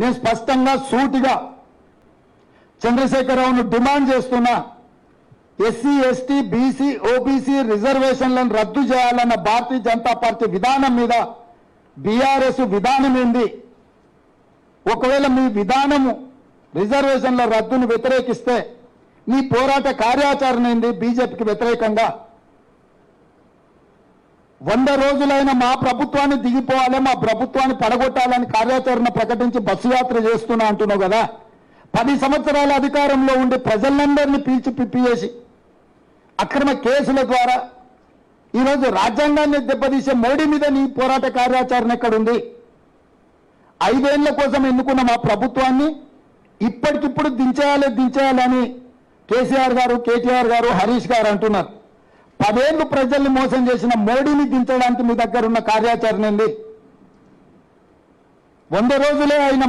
నేను స్పష్టంగా సూటిగా చంద్రశేఖరరావును డిమాండ్ చేస్తున్నా ఎస్సీ ఎస్టీ బీసీ ఓబీసీ రిజర్వేషన్లను రద్దు చేయాలన్న భారతీయ జనతా పార్టీ విధానం మీద బీఆర్ఎస్ విధానం ఏంది? ఒకవేళ మీ విధానము రిజర్వేషన్ల రద్దును వ్యతిరేకిస్తే మీ పోరాట కార్యాచరణ ఏంది? బీజేపీకి వ్యతిరేకంగా వంద రోజులైన మా ప్రభుత్వాన్ని దిగిపోవాలి మా ప్రభుత్వాన్ని పడగొట్టాలని కార్యాచరణ ప్రకటించి బస్సు యాత్ర చేస్తున్నా అంటున్నావు కదా. పది సంవత్సరాల అధికారంలో ఉండి ప్రజలందరినీ పీల్చి పిప్పి చేసి అక్రమ కేసుల ద్వారా ఈరోజు రాజ్యాంగాన్ని దెబ్బతీసే మోడీ మీద నీ పోరాట కార్యాచరణ ఎక్కడుంది? ఐదేళ్ళ కోసం ఎన్నుకున్న మా ప్రభుత్వాన్ని ఇప్పటికిప్పుడు దించేయాలి దించేయాలని కేసీఆర్ గారు కేటీఆర్ గారు హరీష్ గారు అంటున్నారు. పదేళ్ళు ప్రజల్ని మోసం చేసిన మోడీని దించడానికి మీ దగ్గర ఉన్న కార్యాచరణ ఏంది వంద రోజులే అయిన